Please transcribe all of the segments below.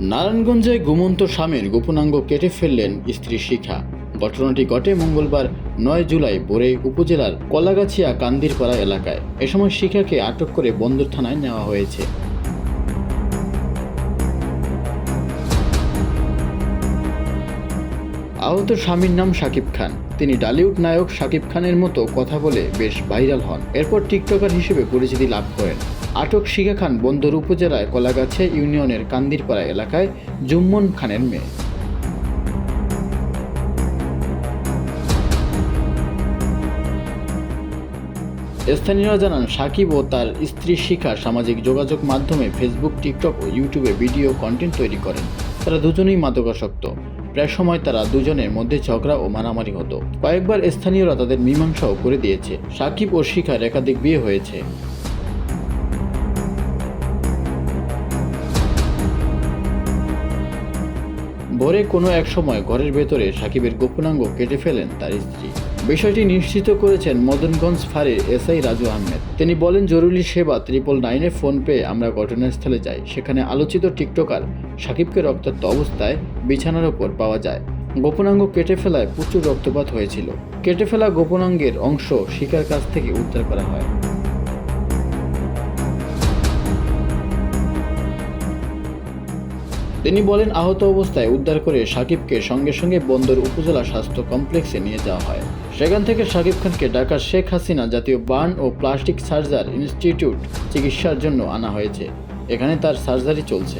নারায়ণগঞ্জে ঘুমন্ত স্বামীর গোপনাঙ্গ কেটে ফেললেন স্ত্রী শিখা। ঘটনাটি ঘটে মঙ্গলবার নয় জুলাই বোরে উপজেলার কলাগাছিয়া কান্দিরপাড়া এলাকায়। এ সময় শিখাকে আটক করে বন্দর থানায় নেওয়া হয়েছে। আহত স্বামীর নাম শাকিব খান। তিনি ডালিউড নায়ক শাকিব খানের মতো কথা বলে বেশ ভাইরাল হন। এরপর টিকটকার হিসেবে পরিচিতি লাভ করেন। আটক শিখা খান বন্দর উপজেলায় কলাগাছে ইউনিয়নের কান্দিরপাড়া এলাকায় জুম্মন খানের মেয়ে। স্থানীয়রা জানান, সাকিব ও তার স্ত্রী শিখা সামাজিক যোগাযোগ মাধ্যমে ফেসবুক টিকটক ও ইউটিউবে ভিডিও কন্টেন্ট তৈরি করেন। তারা দুজনেই মাদকাসক্ত। প্রায় সময় তারা দুজনের মধ্যে ঝগড়া ও মারামারি হতো। কয়েকবার স্থানীয়রা তাদের মীমাংসাও করে দিয়েছে। সাকিব ও শিখার একাধিক বিয়ে হয়েছে। ভোরে কোনো এক সময় ঘরের ভেতরে সাকিবের গোপনাঙ্গ কেটে ফেলেন তার স্ত্রী। বিষয়টি নিশ্চিত করেছেন মদনগঞ্জ ফাঁড়ির এসআই রাজু আহমেদ। তিনি বলেন, জরুরি সেবা ত্রিপল নাইনে ফোন পেয়ে আমরা ঘটনাস্থলে যাই। সেখানে আলোচিত টিকটকার সাকিবকে রক্তাক্ত অবস্থায় বিছানার ওপর পাওয়া যায়। গোপনাঙ্গ কেটে ফেলায় প্রচুর রক্তপাত হয়েছিল। কেটে ফেলা গোপনাঙ্গের অংশ শিকার কাছ থেকে উদ্ধার করা হয়। তিনি বলেন, আহত অবস্থায় উদ্ধার করে সাকিবকে সঙ্গে সঙ্গে বন্দর উপজেলা স্বাস্থ্য কমপ্লেক্সে নিয়ে যাওয়া হয়। সেখান থেকে সাকিব খানকে ঢাকার শেখ হাসিনা জাতীয় বার্ন ও প্লাস্টিক সার্জার ইনস্টিটিউট চিকিৎসার জন্য আনা হয়েছে। এখানে তার সার্জারি চলছে।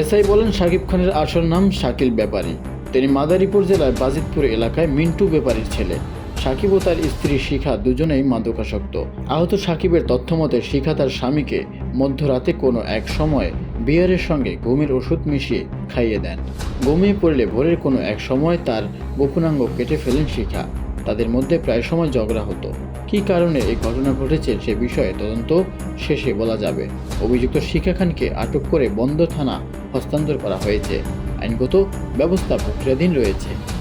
এসআই বলেন, সাকিব খানের আসল নাম শাকিল ব্যাপারী। তিনি মাদারীপুর জেলার বাজিতপুর এলাকায় মিন্টু ব্যাপারীর ছেলে। সাকিব ও তার স্ত্রী শিখা দুজনেই মাদকাসক্ত। আহত সাকিবের তথ্যমতে, শিখা তার স্বামীকে মধ্যরাতে কোনো এক সময় বিয়ারের সঙ্গে ঘুমের ওষুধ মিশিয়ে খাইয়ে দেন। ঘুমিয়ে পড়লে ভোরের কোনো এক সময় তার গোপনাঙ্গ কেটে ফেলেন শিখা। তাদের মধ্যে প্রায় সময় ঝগড়া হতো। কী কারণে এই ঘটনা ঘটেছে সে বিষয়ে তদন্ত শেষে বলা যাবে। অভিযুক্ত শিখা খানকে আটক করে বন্দর থানা হস্তান্তর করা হয়েছে। আইনগত ব্যবস্থা প্রক্রিয়াধীন রয়েছে।